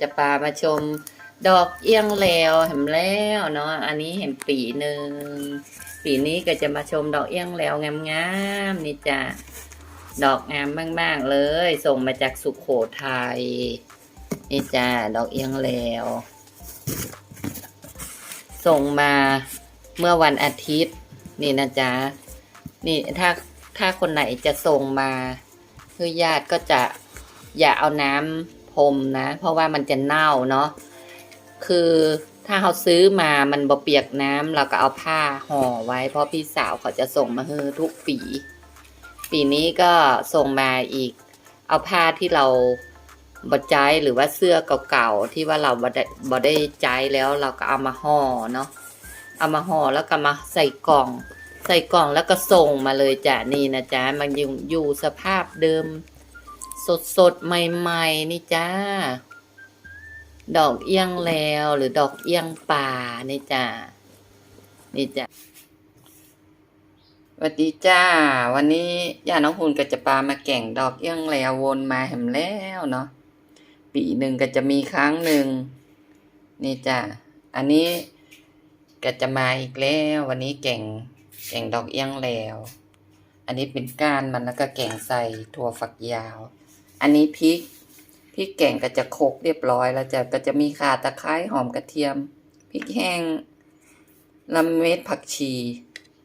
จะพามาชม ดอกเอี้ยงแล้วเห็นแล้วเนาะอันนี้เห็นปีหนึ่งปีนี้ก็จะมาชมดอกเอี้ยงแล้วงามๆนี่จ้ะดอกงามมากๆเลย ส่งมาจากสุขโขทัยนี่จ้ะดอกเอี้ยงแล้ว ส่งมาเมื่อวันอาทิตย์ นี่นะจ๊ะนี่ถ้าถ้าคนไหนจะส่งมาคือญาติก็จะอย่าเอาน้ำ พรมนะ เพราะว่ามันจะเน่าเนาะคือถ้าเขาซื้อมามันบ่เปียกน้ำเราก็เอาผ้าห่อไว้ เพราะพี่สาวเขาจะส่งมาให้ทุกปี ปีนี้ก็ส่งมาอีก เอาผ้าที่เราบดใจหรือว่าเสื้อเก่าๆที่ว่าเราบ่ได้บ่ได้ใจแล้วเราก็เอามาห่อเนาะเอามาห่อแล้วก็มาใส่กล่อง ใส่กล่องแล้วก็ส่งมาเลยจ้ะนี่นะจ๊ะมันยังอยู่สภาพเดิม สดสดใหม่ ๆ นี่จ้า ดอกเอี้ยงแล้วหรือดอกเอี้ยงป่านี่จ้า นี่จ้ะสวัสดีจ้า วันนี้ย่าน้องหุ่นก็จะปามาแก่งดอกเอี้ยงแล้ววนมาแหมแล้วเนาะปีหนึ่งก็จะมีครั้งหนึ่งนี่จ้ะอันนี้ก็จะมาอีกแล้ว วันนี้แก่งแก่งดอกเอี้ยงแล้ว อันนี้เป็นก้านมันแล้วก็แก่งใส่ถั่วฝักยาว อันนี้พริกพริกแกงก็จะโคกเรียบร้อยแล้วจะก็จะมีข่าตะไคร้หอมกระเทียมพริกแห้งลำเม็ดผักชี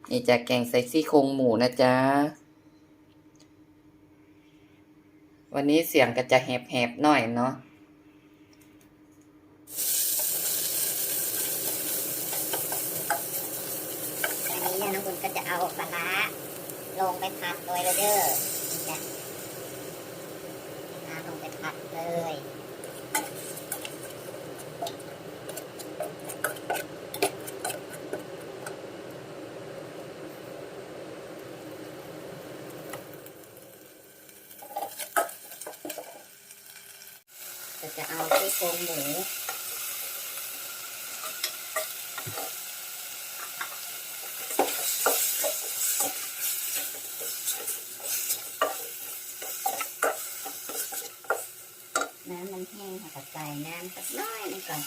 นี่จะแกงใส่ซี่โครงหมูนะจ๊ะวันนี้เสียงก็จะแหบๆหน่อยเนาะอันนี้เนี่ยน้องคุณก็จะเอาปลาร้าลงไปผัดโดยเลยเด้อนี่จ้ะปลาร้าลงไป ผัดเลยจะเอาที่โครงหมู น้ำมันแห้งค่ะก็ใส่น้ำสักน้อยหนึงก่อน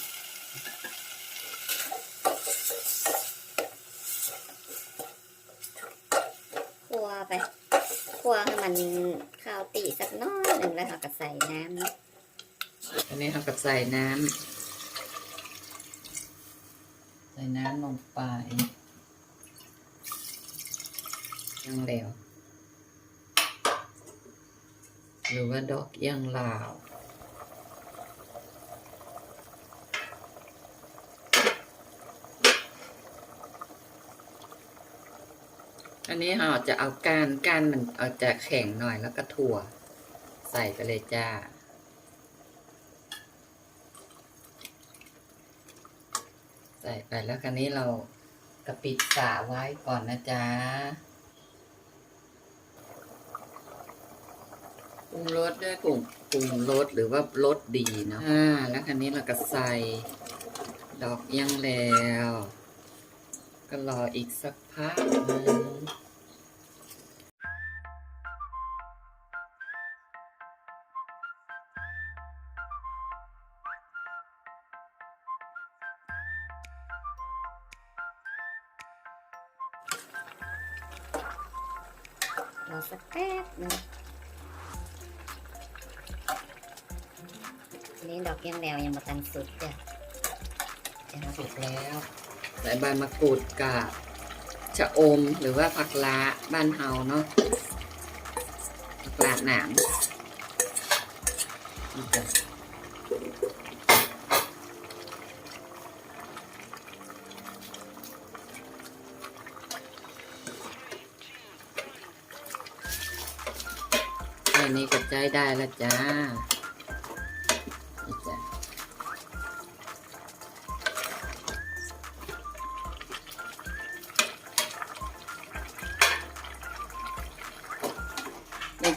คั่วไปคั่วให้มันข้าวตีสักน้อยหนึ่งแล้วค่ะก็ใส่น้ำอันนี้เราก็ใส่น้ำใส่น้ำลงไปยังแล้วหรือว่าดอกเอี้ยงลาว อันนี้เราจะเอาก้านก้านมันเอาจะแข็งหน่อยแล้วก็ถั่ว ใส่ไปเลยจ้า ใส่ไปแล้วคราวนี้เรากระปิดฝาไว้ก่อนนะจ๊ะปรุงรสด้วยปรุงปรุงรสหรือว่ารสดีเนาะอ่าแล้วคราวนี้เราก็ใส่ดอกเอี้ยังแล้ว ก็รออีกสักพักหนึงรอสักแป๊บหนึงอันนี้ดอกเกี้ยงแล้วยังมาตันสุดจ้ะเดี๋ยวเราสุกแล้ว ใส่ใบมะกรูดกับชะอมหรือว่าผักละบ้านเฮาเนาะผักละหนามแค่นี้ก็ใจได้แล้วจ้า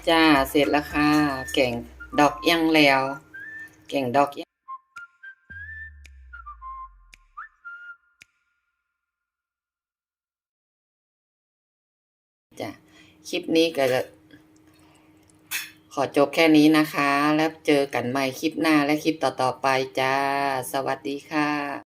จ้า เสร็จแล้วค่ะ แก่งดอกเอียงแล้ว แก่งดอกเอียงจ้ะ คลิปนี้ก็จะขอจบแค่นี้นะคะ แล้วเจอกันใหม่คลิปหน้าและคลิปต่อๆไปจ้า สวัสดีค่ะ